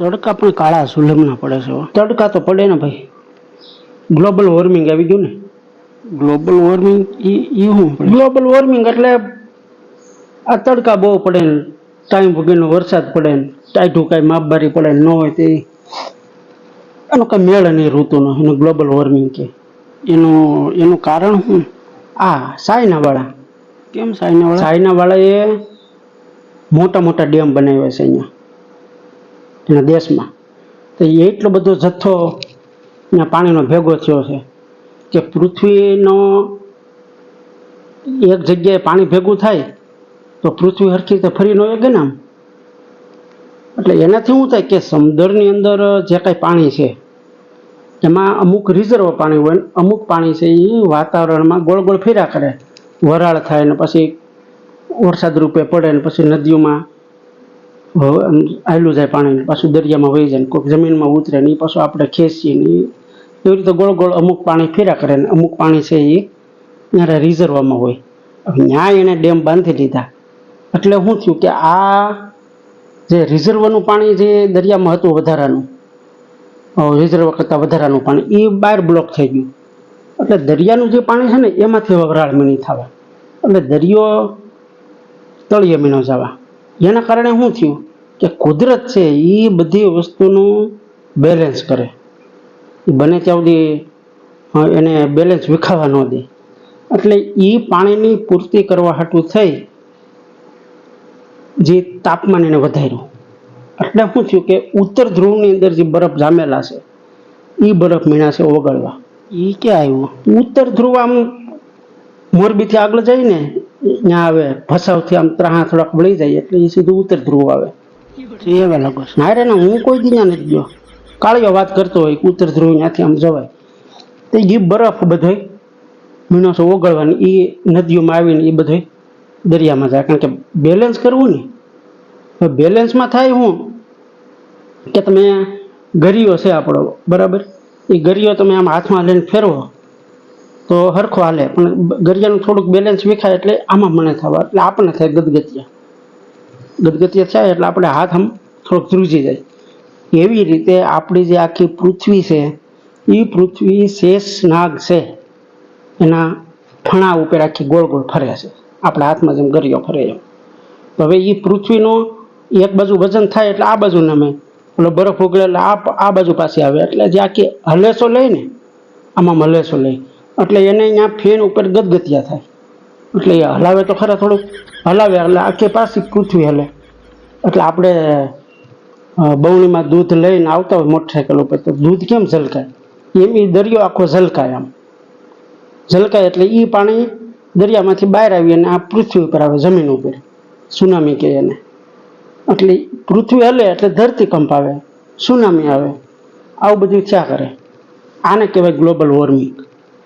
તડકા પણ કાળા સુલભના પડે છે તડકા તો પડે ને ભાઈ. ગ્લોબલ વોર્મિંગ આવી ગયું ને? ગ્લોબલ વોર્મિંગ એ ઈ શું ગ્લોબલ વોર્મિંગ એટલે આ તડકા બહુ પડે ને ટાઈમ વગરનો વરસાદ પડે ને ટાઈટું કાંઈ માપબારી પડે ને ન હોય તે એનો કાંઈ મેળ નહીં ઋતુનો એનું ગ્લોબલ વોર્મિંગ કે. એનું એનું કારણ શું? આ સાયનાવાળા કેમ સાયનાવાળા સાયનાવાળાએ મોટા મોટા ડેમ બનાવ્યા છે અહીંયા. એના દેશમાં. તો એ એટલો બધો જથ્થો પાણીનો ભેગો થયો છે કે પૃથ્વીનો એક જગ્યાએ પાણી ભેગું થાય તો પૃથ્વી હરખી રીતે ફરી ન શકે ને એટલે એનાથી શું થાય કે સમુદ્રની અંદર જે કાંઈ પાણી છે, એમાં અમુક રિઝર્વ પાણી હોય, અમુક પાણી છે એ વાતાવરણમાં ગોળ ગોળ ફેર્યા કરે. વરાળ થાય ને પછી વરસાદ રૂપે પડે ને પછી નદીઓમાં આયલું જાય પાણી પાછું દરિયામાં વહી જાય કોઈક જમીનમાં ઉતરે ને એ પાછું આપણે ખેંચીએ ને એવી રીતે ગોળ ગોળ અમુક પાણી ફેર્યા કરે ને અમુક પાણી છે એ ત્યારે રિઝર્વમાં હોય. હવે ન્યાય એને ડેમ બાંધી લીધા એટલે શું થયું કે આ જે રિઝર્વનું પાણી જે દરિયામાં હતું વધારાનું રિઝર્વ કરતાં વધારાનું પાણી એ બહાર બ્લોક થઈ ગયું. એટલે દરિયાનું જે પાણી છે ને એમાંથી વરાળ મીણી થવા. એટલે દરિયો તળિયે મીનો જવા. એના કારણે શું થયું કે કુદરત છે એ બધી વસ્તુનું બેલેન્સ કરે. બને ત્યાં સુધી એને બેલેન્સ વિખાવા ન દે. એટલે એ પાણીની પૂર્તિ કરવા હાટું થઈ, જે તાપમાન એને વધાર્યું. એટલે શું થયું કે ઉત્તર ધ્રુવની અંદર જે બરફ જામેલા છે એ બરફ મીણા છે ઓગળવા. એ ક્યાં આવ્યું? ઉત્તર ધ્રુવ આમ મોરબીથી આગળ જઈને ત્યાં આવે, ભસાવથી આમ ત્રાહા થોડાક વળી જાય, એટલે એ સીધું ઉત્તર ધ્રુવ આવે. એવા લાગો છે. ના હું કોઈ દી નથી ગયો. કાળીઓ વાત કરતો હોય ઉત્તર ધ્રુવ ત્યાંથી આમ જવાય. તે જે બરફ બધોય મીણો ઓગળવાની એ નદીઓમાં આવીને એ બધોય દરિયામાં જાય. કારણ કે બેલેન્સ કરવું ને બેલેન્સમાં થાય હું કે તમે ગરિયો છે આપણો, બરાબર? એ ગરિયો તમે આમ હાથમાં લઈને ફેરવો, તો હરખો હાલે. પણ ગરિયાનું થોડુંક બેલેન્સ વિખાય એટલે આમાં મને થવા, એટલે આપણને થાય ગદગતિયા ગદગતિયા થાય એટલે આપણે હાથ આમ થોડોક ધ્રુજી જાય. એવી રીતે આપણી જે આખી પૃથ્વી છે, એ પૃથ્વી શેષ નાગ છે. એના ફણા ઉપર આખી ગોળ ગોળ ફરે છે. આપણા હાથમાં જેમ ગરિયો ફરે એમ. હવે એ પૃથ્વીનો એક બાજુ વજન થાય એટલે આ બાજુ નમે. ઓલો બરફ ઓગળે એટલે આ આ બાજુ પાસે આવે. એટલે જે આખી હલેસો લઈ ને, આમાં હલેસો લઈ એટલે એને અહીંયા ફેન ઉપર ગદગતિયા થાય. એટલે એ હલાવે તો ખરા થોડુંક. હલાવે, એટલે આખી પાછી પૃથ્વી હલે. એટલે આપણે બવણીમાં દૂધ લઈને આવતા હોય મોટરસાઇકલ ઉપર, તો દૂધ કેમ ઝલકાય? એમ એ દરિયો આખો ઝલકાય આમ. ઝલકાય એટલે એ પાણી દરિયામાંથી બહાર આવી અને આ પૃથ્વી ઉપર આવે, જમીન ઉપર. સુનામી કહે એને. એટલે પૃથ્વી હલે એટલે ધરતીકંપ આવે, સુનામી આવે. આવું બધું થયા કરે? આને કહેવાય ગ્લોબલ વોર્મિંગ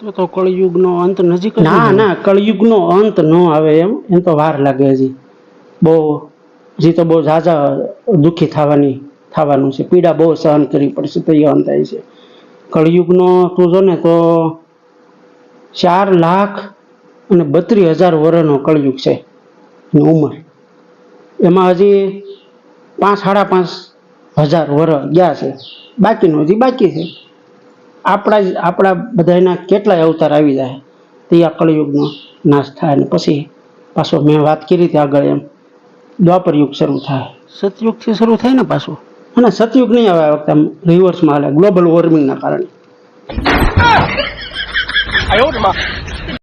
તો તો કળયુગનો અંત નજીક ના ના કળયુગનો અંત ન આવે એમ. એમ તો વાર લાગે હજી. બહુ હજી તો બહુ ઝાઝા દુઃખી થવાની થવાનું છે. પીડા બહુ સહન કરવી પડશે તો એ અંત થાય છે. કળયુગનો તું જો ને તો ચાર લાખ અને બત્રીસ હજાર વર્ષનો કળયુગ છે. એની ઉંમર. એમાં હજી પાંચ સાડા પાંચ હજાર વર્ષ ગયા છે. બાકીનું હજી બાકી છે. આપણા જ આપણા બધાના કેટલાય અવતાર આવી જાય. તે આ કળયુગનો નાશ થાય અને પછી પાછો મેં વાત કરી હતી આગળ એમ દ્વાપર યુગ શરૂ થાય. સતયુગથી શરૂ થાય ને પાછું. અને સતયુગ નહીં આવે આ વખતે રિવર્સમાં હાલે ગ્લોબલ વોર્મિંગના કારણે.